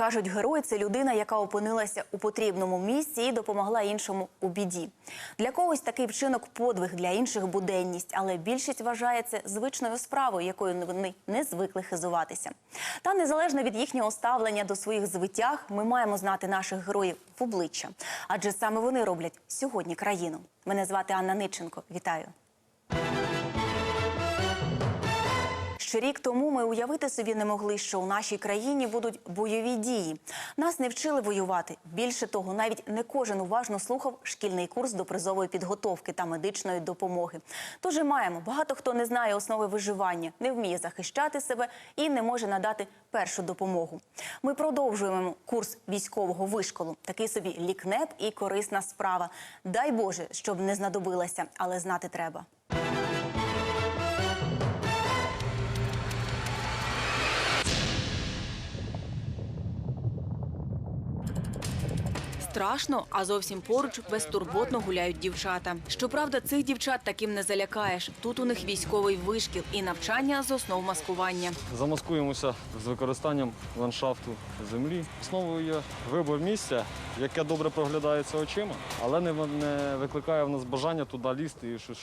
Кажуть, герой це людина, яка опинилася у потрібному місці і допомогла іншому у біді. Для когось такий вчинок подвиг, для інших буденність, але більшість вважає це звичною справою, якою вони не звикли хизуватися. Та незалежно від їхнього ставлення до своїх звитяг, ми маємо знати наших героїв в обличчя, адже саме вони роблять сьогодні країну. Мене звати Анна Ниченко. Вітаю. Ще рік тому ми уявити собі не могли, що у нашій країні будуть бойові дії. Нас не вчили воювати. Більше того, навіть не кожен уважно слухав шкільний курс до призової підготовки та медичної допомоги. Тож і маємо багато хто не знає основи виживання, не вміє захищати себе і не може надати першу допомогу. Ми продовжуємо курс військового вишколу. Такий собі лікнеп і корисна справа. Дай Боже, щоб не знадобилася, але знати треба. Страшно, а зовсім поруч безтурботно гуляють дівчата. Щоправда, цих дівчат таким не залякаєш. Тут у них військовий вишкіл і навчання з основ маскування. Замаскуємося з використанням ландшафту землі. Основою є вибор місця, яке добре проглядається очима, але не, викликає в нас бажання туди лізти і ш-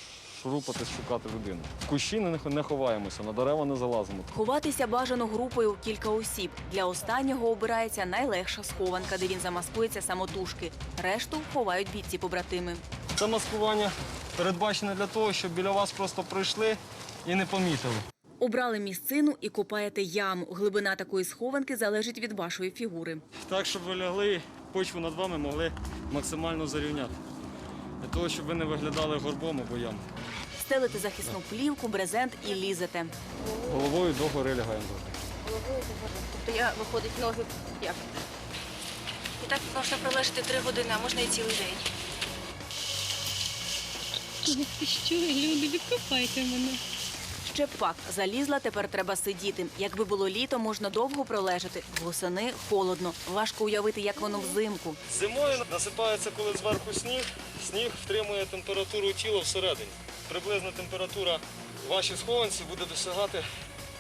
шурупатись, шукати людину. В кущі не, ховаємося, на дерева не залазимо. Ховатися бажано групою кілька осіб. Для останнього обирається найлегша схованка, де він замаскується самотужки. Решту ховають бійці побратими. Це маскування передбачене для того, щоб біля вас просто пройшли і не помітили. Обрали місцину і копаєте яму. Глибина такої схованки залежить від вашої фігури. Так, щоб ви лягли, почву над вами могли максимально зарівняти. Для того, щоб ви не виглядали горбом або ямом. Стелите захисну плівку, брезент і лізете. Головою догори лягаємо Головою до гори. Тобто я виходить ноги як? І так можна пролежати три години, а можна і цілий день. Що, люди, відкопайте мене. Ще б пак залізла, тепер треба сидіти. Якби було літо, можна довго пролежати. Восени холодно. Важко уявити, як воно взимку. Зимою насипається, коли зверху сніг. Сніг втримує температуру тіла всередині. Приблизна температура вашій схованці буде досягати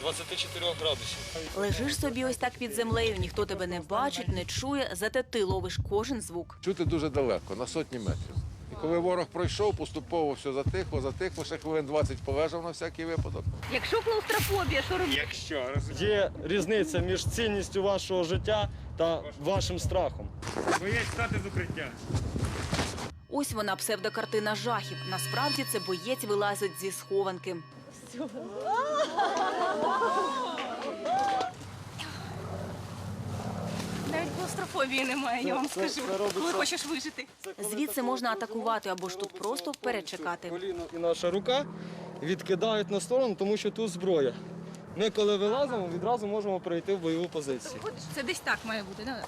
24 градусів. Лежиш собі ось так під землею, ніхто тебе не бачить, не чує, зате ти ловиш кожен звук. Чути дуже далеко, на сотні метрів. Коли ворог пройшов, поступово все затихло, затихло, ще хвилин 20 полежав на всякий випадок. Якщо клаустрофобія, що робити? Є різниця між цінністю вашого життя та вашим страхом. Боєць стати з укриття. Ось вона псевдокартина жахів. Насправді це боєць вилазить зі схованки. Навіть клаустрофобії немає, я вам скажу. Коли хочеш вижити. Звідси можна атакувати або ж тут просто перечекати. Коліно і наша рука відкидають на сторону, тому що тут зброя. Ми, коли вилазимо, відразу можемо перейти в бойову позицію. Це десь так має бути, да?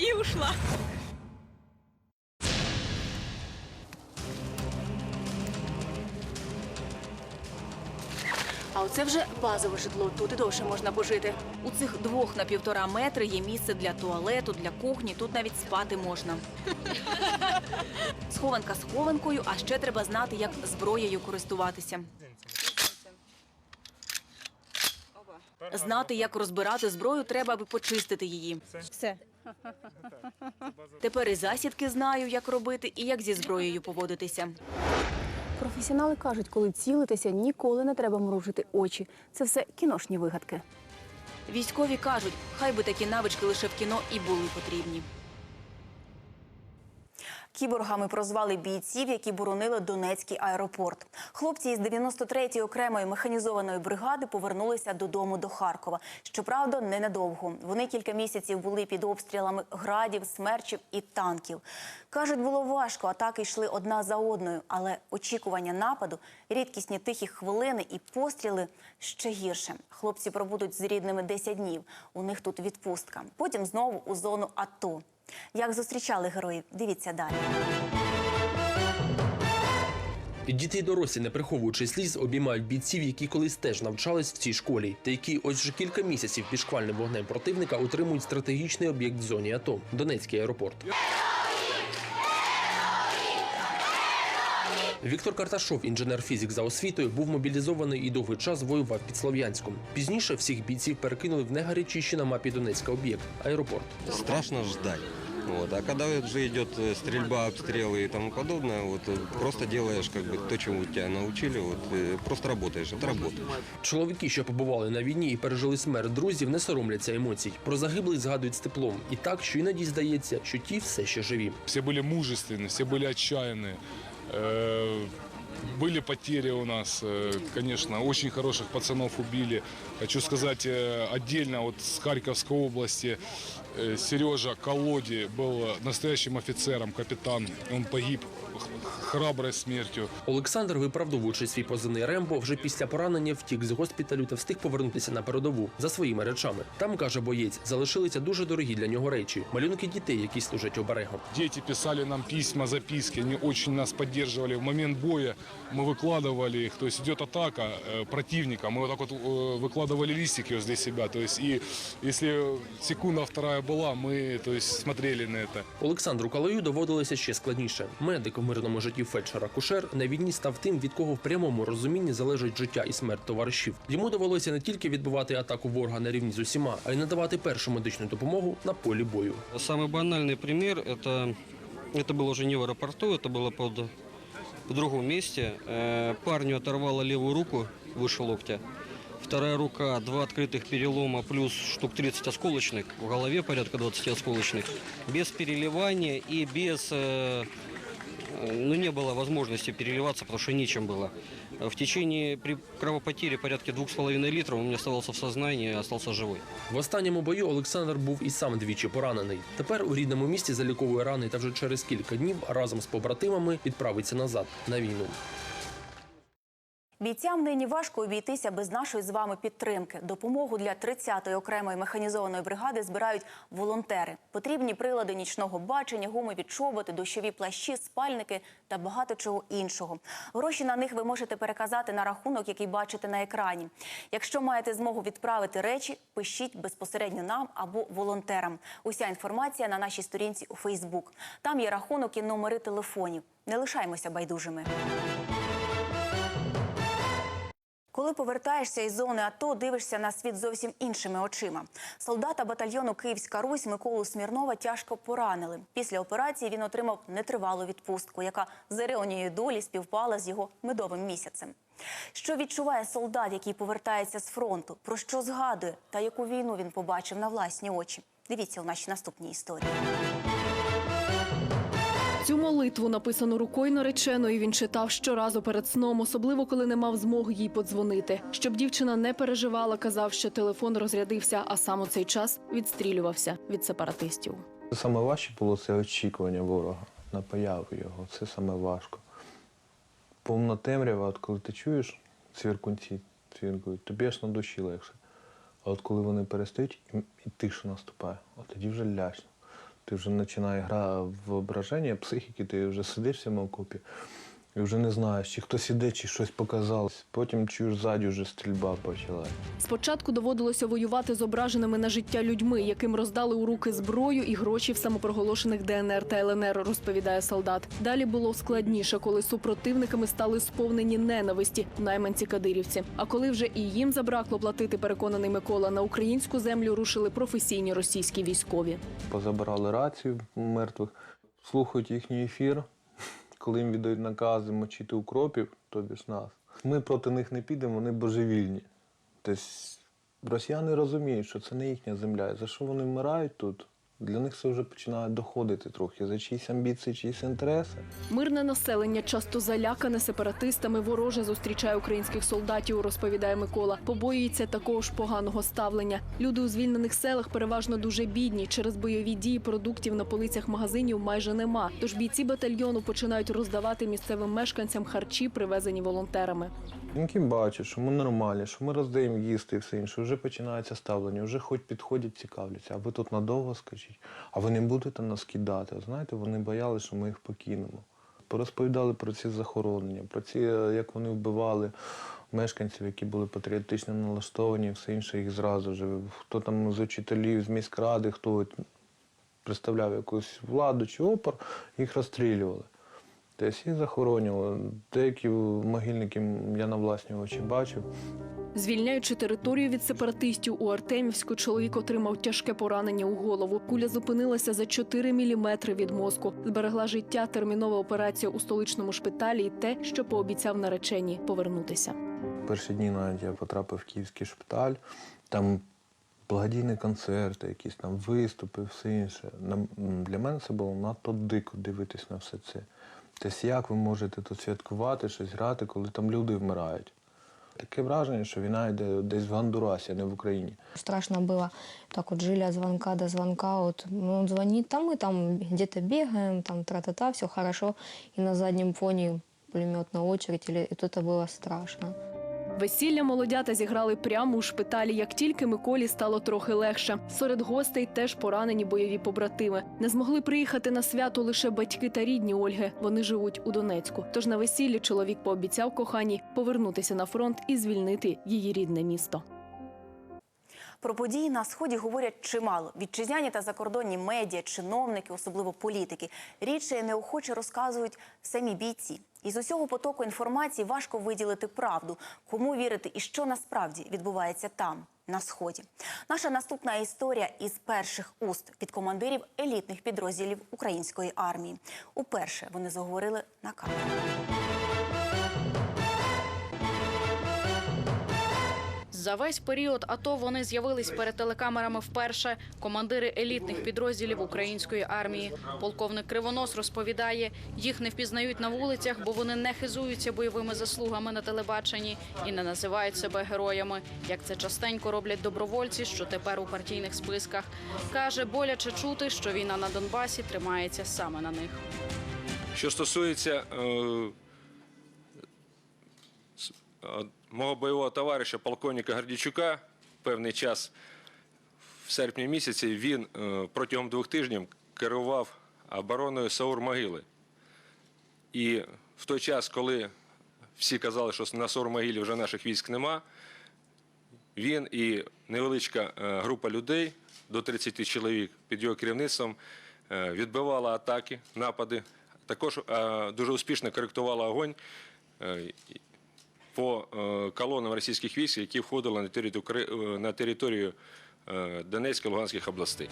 І ушла. А оце вже базове житло. Тут і довше можна пожити. У цих двох на півтора метри є місце для туалету, для кухні. Тут навіть спати можна. Схованка схованкою, а ще треба знати, як зброєю користуватися. Знати, як розбирати зброю, треба, аби почистити її. Все. Тепер і засідки знаю, як робити, і як зі зброєю поводитися. Професіонали кажуть, коли цілитися, ніколи не треба мружити очі. Це все кіношні вигадки. Військові кажуть, хай би такі навички лише в кіно і були потрібні. Кіборгами прозвали бійців, які боронили Донецький аеропорт. Хлопці із 93-ї окремої механізованої бригади повернулися додому до Харкова. Щоправда, ненадовго. Вони кілька місяців були під обстрілами градів, смерчів і танків. Кажуть, було важко, атаки йшли одна за одною, але очікування нападу, рідкісні тихі хвилини і постріли ще гірше. Хлопці пробудуть з рідними 10 днів. У них тут відпустка. Потім знову у зону АТО. Як зустрічали героїв? Дивіться далі. Діти й дорослі, не приховуючи сліз, обіймають бійців, які колись теж навчались в цій школі, та які ось вже кілька місяців під шквальним вогнем противника утримують стратегічний об'єкт в зоні АТО Донецький аеропорт. Віктор Карташов, інженер-фізик за освітою, був мобілізований і довгий час воював під Слов'янськом. Пізніше всіх бійців перекинули в найгарячіший на мапі Донецька об'єкт аеропорт. страшно ждать. Вот. А когда уже идет э, стрельба, обстрелы и тому подобное, вот, э, просто делаешь как бы то, чему тебя научили, вот, э, просто работаешь, это работа. Чоловіки, що побували на війні і пережили смерть друзів, не соромляться емоцій. Про загиблих згадують з теплом. І так, що іноді здається, що ті все ще живі. Все были мужественны, все были отчаянны. Э, Были потери у нас, э, конечно, очень хороших пацанов убили. Хочу сказать э, отдельно вот с Харьковской области э, Сережа Колоди был настоящим офицером, капитан. Он погиб х- храброй смертью. Олександр, виправдовуючи свій позивний Рембо, вже після поранення втік з госпіталю та встиг повернутися на передову за своїми речами. Там каже боєць, залишилися дуже дорогі для нього речі, малюнки дітей, які служать оберегом. Дети писали нам письма, записки, они очень нас поддерживали. В момент боя мы выкладывали их, то есть идет атака э, противника, мы вот так вот э, выкладывали листики возле себя, то есть и если секунда вторая была, мы то есть смотрели на это. Олександру Калаю доводилося ще складніше. Медик в мирному житті фельдшера Кушер на війні став тим, від кого в прямому розумінні залежить життя і смерть товаришів. Йому довелося не тільки відбивати атаку ворога на рівні з усіма, а й надавати першу медичну допомогу на полі бою. Самый банальный пример это, это было уже не в аэропорту, это было под, в другом месте. Э, Парню оторвало левую руку выше локтя. Вторая рука, два открытых перелома плюс штук 30 осколочных. В голове порядка 20 осколочных. Без переливания и без... э, э, ну, не было возможности переливаться, потому что нечем было. В течение при кровопотери порядка 2,5 литров он не оставался в сознании, остался живой. В останньому бою Олександр був і сам двічі поранений. Тепер у рідному місті заліковує рани та вже через кілька днів разом з побратимами відправиться назад на війну. Бійцям нині важко обійтися без нашої з вами підтримки. Допомогу для 30-ї окремої механізованої бригади збирають волонтери. Потрібні прилади нічного бачення, гумові чоботи, дощові плащі, спальники та багато чого іншого. Гроші на них ви можете переказати на рахунок, який бачите на екрані. Якщо маєте змогу відправити речі, пишіть безпосередньо нам або волонтерам. Уся інформація на нашій сторінці у Фейсбук. Там є рахунок і номери телефонів. Не лишаймося байдужими. Коли повертаєшся із зони АТО, дивишся на світ зовсім іншими очима. Солдата батальйону Київська Русь Миколу Смірнова тяжко поранили. Після операції він отримав нетривалу відпустку, яка з іронією долі співпала з його медовим місяцем. Що відчуває солдат, який повертається з фронту? Про що згадує та яку війну він побачив на власні очі? Дивіться у нашій наступній історії. Цю молитву, написану рукою нареченої, він читав щоразу перед сном, особливо коли не мав змоги їй подзвонити. Щоб дівчина не переживала, казав, що телефон розрядився, а сам у цей час відстрілювався від сепаратистів. Саме важче було це очікування ворога на появу його. Це саме важко. Повна темрява, от коли ти чуєш цвіркунці цвіркують, тобі аж на душі легше. А от коли вони перестають і, тиша наступає, от тоді вже лячно. Ти вже починає гра в воображення, психіки, ти вже сидиш в окопі і вже не знаєш, чи хтось іде, чи щось показалось. Потім чуєш ззаді вже стрільба почалась. Спочатку доводилося воювати з ображеними на життя людьми, яким роздали у руки зброю і гроші в самопроголошених ДНР та ЛНР, розповідає солдат. Далі було складніше, коли супротивниками стали сповнені ненависті найманці кадирівці. А коли вже і їм забракло платити, переконаний Микола, на українську землю рушили професійні російські військові. позабирали рацію мертвих, слухають їхній ефір, коли їм віддають накази мочити укропів, тобі ж нас. Ми проти них не підемо, вони божевільні. Тобто росіяни розуміють, що це не їхня земля. І за що вони вмирають тут? Для них це вже починає доходити трохи. За чиїсь амбіції, чиїсь інтереси. Мирне населення часто залякане сепаратистами, вороже зустрічає українських солдатів, розповідає Микола. Побоюється такого ж поганого ставлення. Люди у звільнених селах переважно дуже бідні. Через бойові дії продуктів на полицях магазинів майже нема. Тож бійці батальйону починають роздавати місцевим мешканцям харчі, привезені волонтерами. Жінки бачать, що ми нормальні, що ми роздаємо їсти і все інше. Вже починається ставлення, вже хоч підходять, цікавляться. А ви тут надовго скажіть, а ви не будете нас кидати. Знаєте, вони боялися, що ми їх покинемо. Порозповідали про ці захоронення, про ці, е, як вони вбивали мешканців, які були патріотично налаштовані, все інше їх зразу ж. Хто там з учителів, з міськради, хто представляв якусь владу чи опор, їх розстрілювали. Тобто їх захоронювали. Деякі могильники я на власні очі бачив. Звільняючи територію від сепаратистів у Артемівську, чоловік отримав тяжке поранення у голову. Куля зупинилася за 4 міліметри від мозку. Зберегла життя термінова операція у столичному шпиталі і те, що пообіцяв нареченій повернутися. Перші дні навіть я потрапив в київський шпиталь, там благодійні концерти, якісь там виступи, все інше. Для мене це було надто дико дивитись на все це. Тобто, як ви можете тут святкувати, щось грати, коли там люди вмирають? Таке враження, що війна йде десь в Гондурасі, а не в Україні. Страшно было. Так вот жили от звонка до звонка. Вот ну, он звонит, там мы там где-то бегаем, там тра-та-та, все хорошо. И на заднем фоне пулеметная очередь, или и тут это было страшно. Весілля молодята зіграли прямо у шпиталі. Як тільки Миколі стало трохи легше. Серед гостей теж поранені бойові побратими. Не змогли приїхати на свято лише батьки та рідні Ольги. Вони живуть у Донецьку. Тож на весіллі чоловік пообіцяв коханій повернутися на фронт і звільнити її рідне місто. Про події на сході говорять чимало. Вітчизняні та закордонні медіа, чиновники, особливо політики, рідше неохоче розказують самі бійці. Із усього потоку інформації важко виділити правду, кому вірити і що насправді відбувається там, на сході. Наша наступна історія із перших уст від командирів елітних підрозділів української армії. Уперше вони заговорили на камеру. За весь період АТО вони з'явились перед телекамерами вперше. Командири елітних підрозділів української армії. Полковник Кривонос розповідає, їх не впізнають на вулицях, бо вони не хизуються бойовими заслугами на телебаченні і не називають себе героями, як це частенько роблять добровольці, що тепер у партійних списках. каже, боляче чути, що війна на Донбасі тримається саме на них. Що стосується е, мого бойового товариша, полковника Гордійчука, певний час в серпні місяці він е, протягом двох тижнів керував обороною Саур-Могили. І в той час, коли всі казали, що на Саур-Могилі вже наших військ нема, він і невеличка е, група людей до 30 чоловік під його керівництвом е, відбивала атаки, напади. Також дуже успішно коректувала огонь по е, колонам російських військ, які входили на територію, е, на територію Донецької Луганських областей.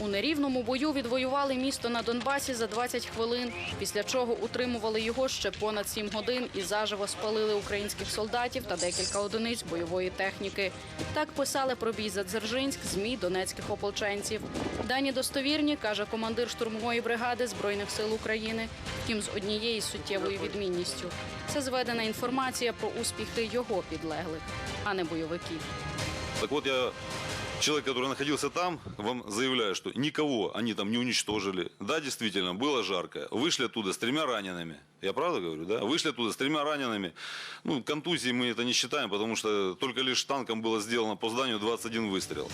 У нерівному бою відвоювали місто на Донбасі за 20 хвилин, після чого утримували його ще понад 7 годин і заживо спалили українських солдатів та декілька одиниць бойової техніки. Так писали про бій за Дзержинськ змі донецьких ополченців. Дані достовірні, каже командир штурмової бригади Збройних сил України. Втім, з однією суттєвою відмінністю. Це зведена інформація про успіхи його підлеглих, а не бойовиків. Так вот, я, человек, который находился там, вам заявляю, что никого они там не уничтожили. Да, действительно, было жарко. Вышли оттуда с тремя ранеными. Я правда говорю, да? Вышли оттуда с тремя ранеными. Ну, контузии мы это не считаем, потому что только лишь танком было сделано по зданию 21 выстрел.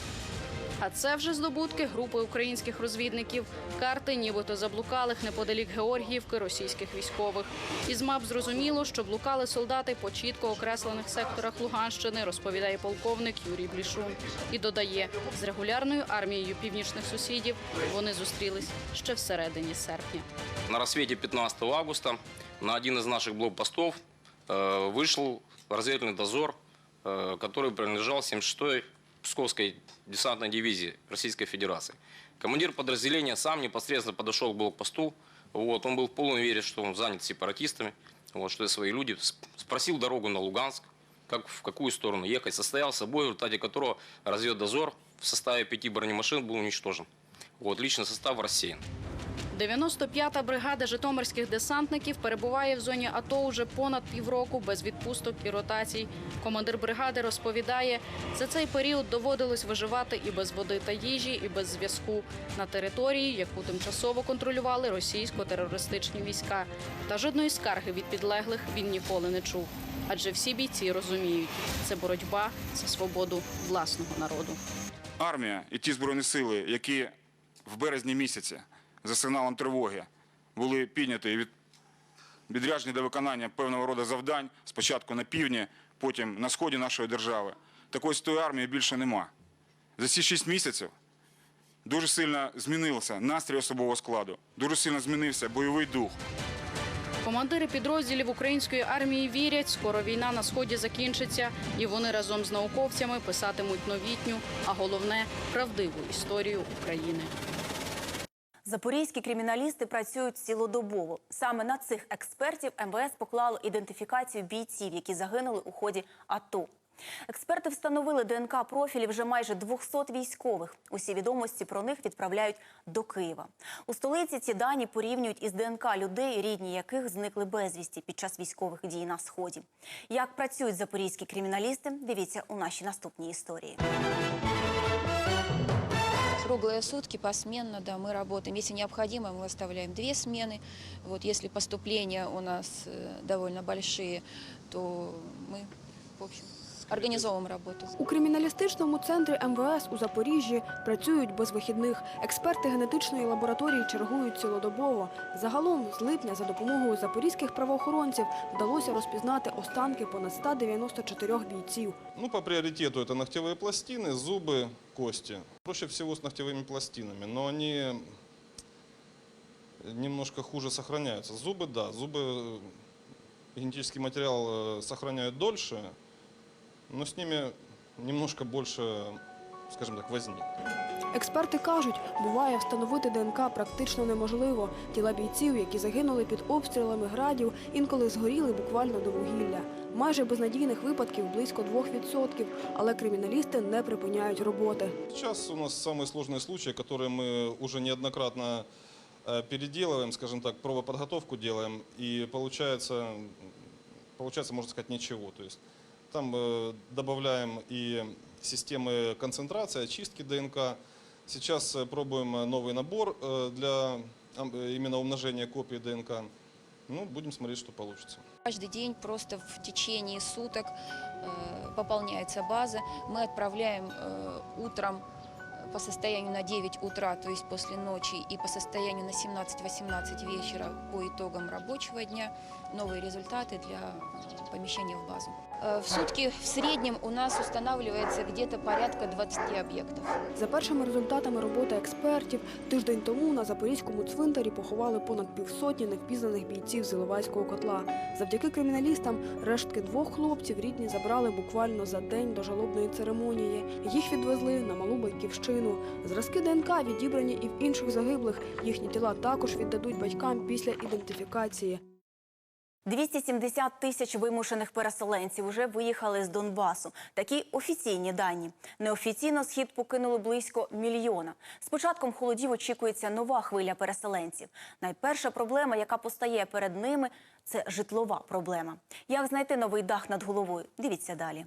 А це вже здобутки групи українських розвідників. Карти, нібито заблукалих неподалік Георгіївки російських військових. Із мап зрозуміло, що блукали солдати по чітко окреслених секторах Луганщини, розповідає полковник Юрій Блішун. І додає, з регулярною армією північних сусідів вони зустрілись ще всередині серпня. На рассвете 15 августа на один из наших блокпостов э, вышел разведывательный дозор, э, который принадлежал 76-й Псковской десантной дивизии Российской Федерации. Командир подразделения сам непосредственно подошел к блокпосту. Вот, он был в полной вере, что он занят сепаратистами, вот, что это свои люди. Спросил дорогу на Луганск, как, в какую сторону ехать. Состоялся бой, в результате которого разведдозор в составе пяти бронемашин был уничтожен. Вот, личный состав рассеян. 95-та бригада житомирських десантників перебуває в зоні АТО уже понад півроку без відпусток і ротацій. Командир бригади розповідає, за цей період доводилось виживати і без води та їжі, і без зв'язку на території, яку тимчасово контролювали російсько-терористичні війська. Та жодної скарги від підлеглих він ніколи не чув. Адже всі бійці розуміють, це боротьба за свободу власного народу. армія і ті збройні сили, які в березні місяці за сигналом тривоги були підняті від, відряджені до виконання певного роду завдань, спочатку на півдні, потім на сході нашої держави. Такої з тої армії більше нема. За ці шість місяців дуже сильно змінився настрій особового складу, дуже сильно змінився бойовий дух. Командири підрозділів української армії вірять, скоро війна на сході закінчиться, і вони разом з науковцями писатимуть новітню, а головне правдиву історію України. Запорізькі криміналісти працюють цілодобово. Саме на цих експертів МВС поклало ідентифікацію бійців, які загинули у ході АТО. Експерти встановили ДНК профілі вже майже 200 військових. Усі відомості про них відправляють до Києва. У столиці ці дані порівнюють із ДНК людей, рідні яких зникли безвісті під час військових дій на сході. Як працюють запорізькі криміналісти, дивіться у нашій наступній історії. Круглые сутки, посменно, да, мы работаем. Если необходимо, мы оставляем две смены. Вот, если поступления у нас э, довольно большие, то мы, в общем, организовываем работу. У криміналістичному центрі МВС у Запоріжжі працюють без вихідних. Експерти генетичної лабораторії чергують цілодобово. Загалом з липня за допомогою запорізьких правоохоронців вдалося розпізнати останки понад 194 бійців. Ну, по приоритету это ногтевые пластины, зубы, кости. Проще всего с ногтевыми пластинами, но они немножко хуже сохраняются. Зубы, да, зубы, э, генетический материал э, сохраняют дольше, но с ними немножко больше, скажем так, возни. Експерти кажуть, буває встановити ДНК практично неможливо. Тіла бійців, які загинули під обстрілами градів, інколи згоріли буквально до вугілля. Майже безнадійних випадків близько 2%, але криміналісти не припиняють роботи. Сейчас у нас самые сложные случаи, которые мы уже неоднократно э, переделываем, скажем так, пробоподготовку делаем, и получается, получается, можно сказать, ничего. То есть Там э, добавляем и системы концентрации, очистки ДНК. Сейчас э, пробуем э, новый набор для именно умножения копий ДНК. Ну, будем смотреть, что получится. Каждый день просто в течение суток пополняется база. Мы отправляем утром по состоянию на 9 утра, то есть после ночи, и по состоянию на 17-18 вечера по итогам рабочего дня новые результаты для помещения в базу. Э, В сутки в среднем у нас устанавливается где-то порядка 20 объектов. За першими результатами роботи експертів, тиждень тому на Запорізькому цвинтарі поховали понад півсотні невпізнаних бійців з Іловайського котла. Завдяки криміналістам рештки двох хлопців рідні забрали буквально за день до жалобної церемонії. Їх відвезли на малу батьківщину. Зразки ДНК відібрані і в інших загиблих. Їхні тіла також віддадуть батькам після ідентифікації. 270 тисяч вимушених переселенців вже виїхали з Донбасу. Такі офіційні дані. Неофіційно схід покинули близько мільйона. З початком холодів очікується нова хвиля переселенців. Найперша проблема, яка постає перед ними, це житлова проблема. Як знайти новий дах над головою? Дивіться далі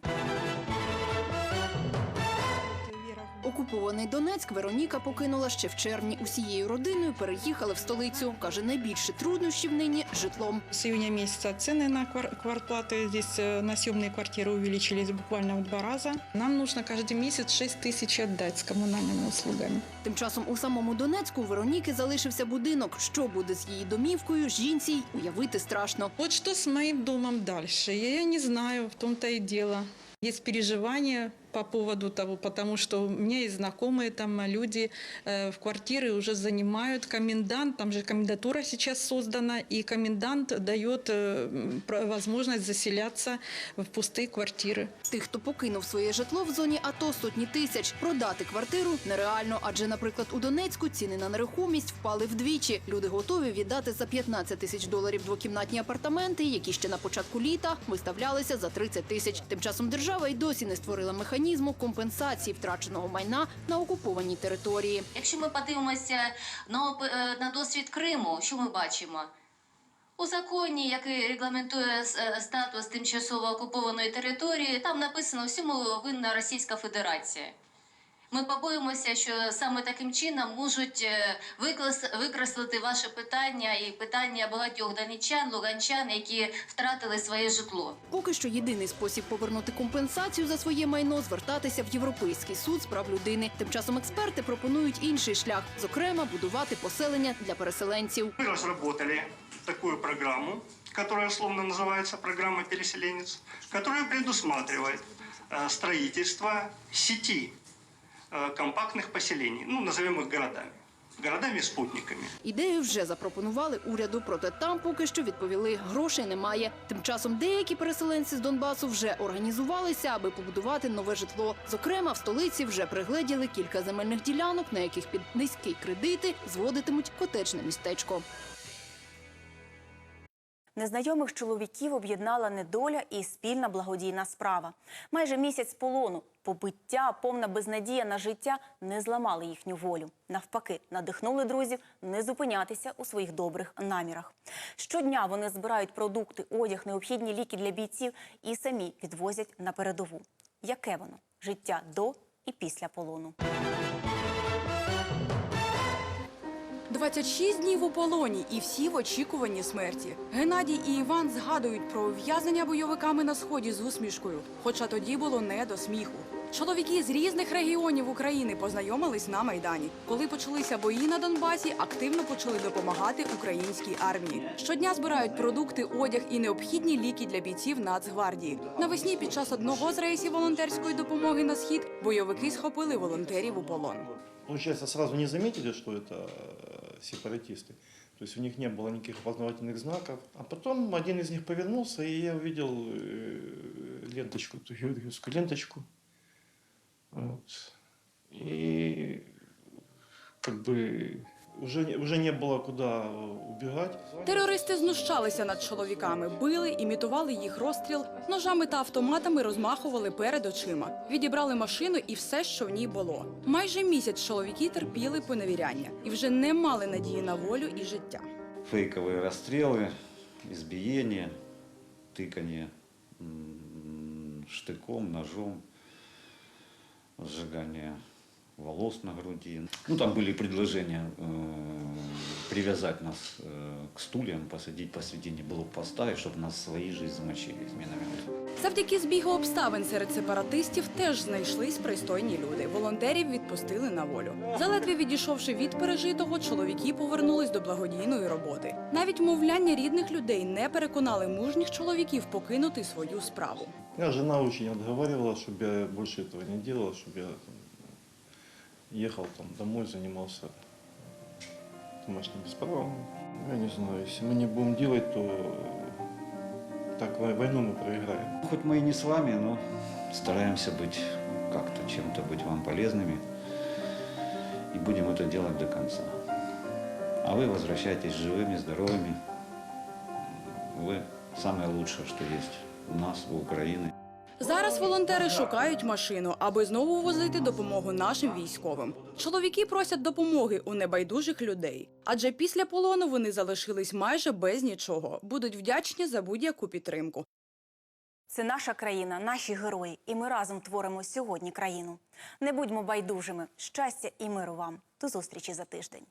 Окупований Донецьк Вероніка покинула ще в червні. Усією родиною переїхали в столицю. Каже, найбільше труднощів нині житлом. С июня месяца цены на квар- квартплаты здесь э, на съемные квартиры увеличились буквально в два раза. Нам нужно каждый месяц 6 тысяч отдать с коммунальными услугами. Тим часом у самому Донецьку у Вероніки залишився будинок. Що буде з її домівкою, жінці й уявити страшно. Вот что с моим домом дальше? Я, я не знаю, в том-то и дело. Есть переживания по поводу того, потому что у меня есть знакомые там люди э, в квартиры уже занимают комендант, там же комендатура сейчас создана, и комендант дает э, м, про- возможность заселяться в пустые квартиры. Тих, хто покинув своє житло в зоні АТО, сотні тисяч. Продати квартиру нереально, адже, наприклад, у Донецьку ціни на нерухомість впали вдвічі. Люди готові віддати за 15 тисяч доларів двокімнатні апартаменти, які ще на початку літа виставлялися за 30 тисяч. Тим часом держава й досі не створила механізму компенсації втраченого майна на окупованій території. Якщо ми подивимося на, е, на досвід Криму, що ми бачимо? У законі, який регламентує е, статус тимчасово окупованої території, там написано всьому винна Російська Федерація. Ми побоїмося, що саме таким чином можуть е, виклас- викреслити ваше питання і питання багатьох донеччан, луганчан, які втратили своє житло. Поки що єдиний спосіб повернути компенсацію за своє майно звертатися в Європейський суд з прав людини. Тим часом експерти пропонують інший шлях, зокрема, будувати поселення для переселенців. Мы разработали такую программу, которая условно называется программа «Переселенец», которая предусматривает э, строительство сети э, компактных поселений, ну, назовем их городами. городами-спутниками. Ідею вже запропонували уряду, проте там поки що відповіли, грошей немає. Тим часом деякі переселенці з Донбасу вже організувалися, аби побудувати нове житло. Зокрема, в столиці вже пригледіли кілька земельних ділянок, на яких під низькі кредити зводитимуть котечне містечко. Незнайомих чоловіків об'єднала недоля і спільна благодійна справа. Майже місяць полону, побиття, повна безнадія на життя не зламали їхню волю. Навпаки, надихнули друзів не зупинятися у своїх добрих намірах. Щодня вони збирають продукти, одяг, необхідні ліки для бійців і самі відвозять на передову. Яке воно життя до і після полону? 26 днів у полоні і всі в очікуванні смерті. Геннадій і Іван згадують про ув'язнення бойовиками на сході з усмішкою, хоча тоді було не до сміху. Чоловіки з різних регіонів України познайомились на майдані. Коли почалися бої на Донбасі, активно почали допомагати українській армії. Щодня збирають продукти, одяг і необхідні ліки для бійців Нацгвардії. Навесні під час одного з рейсів волонтерської допомоги на схід бойовики схопили волонтерів у полон. Получается, сразу не заметили, что это сепаратисты. То есть у них не было никаких опознавательных знаков. А потом один из них повернулся, и я увидел э, ленточку, ту георгиевскую ленточку. Вот. И как бы уже, не- уже не было куда убегать. Терористи знущалися над чоловіками, били, імітували їх розстріл, ножами та автоматами розмахували перед очима, відібрали машину і все, що в ній було. Майже місяць чоловіки терпіли поневіряння і вже не мали надії на волю і життя. фейковые расстрелы, избиения, тыканье м, штыком, ножом, сжигание волос на груди. Ну, там были предложения э, привязать нас э, к стульям, посадить посредине блокпоста, и чтобы нас свои же замочили из минометов. Завдяки збігу обставин серед сепаратистів теж знайшлись пристойні люди. Волонтерів відпустили на волю. Заледве відійшовши від пережитого, чоловіки повернулись до благодійної роботи. Навіть мовляння рідних людей не переконали мужніх чоловіків покинути свою справу. Меня жена очень отговаривала, чтобы я больше этого не делал, чтобы я там, ехал там домой, занимался домашними справами. Я не знаю, если мы не будем делать, то так вой- войну мы проиграем. Хоть мы и не с вами, но стараемся быть как-то, чем-то быть вам полезными. И будем это делать до конца. А вы возвращайтесь живыми, здоровыми. Вы самое лучшее, что есть у нас, у Украины. Зараз волонтери шукають машину, аби знову возити допомогу нашим військовим. Чоловіки просять допомоги у небайдужих людей, адже після полону вони залишились майже без нічого. Будуть вдячні за будь-яку підтримку. Це наша країна, наші герої, і ми разом творимо сьогодні країну. Не будьмо байдужими. Щастя і миру вам. До зустрічі за тиждень.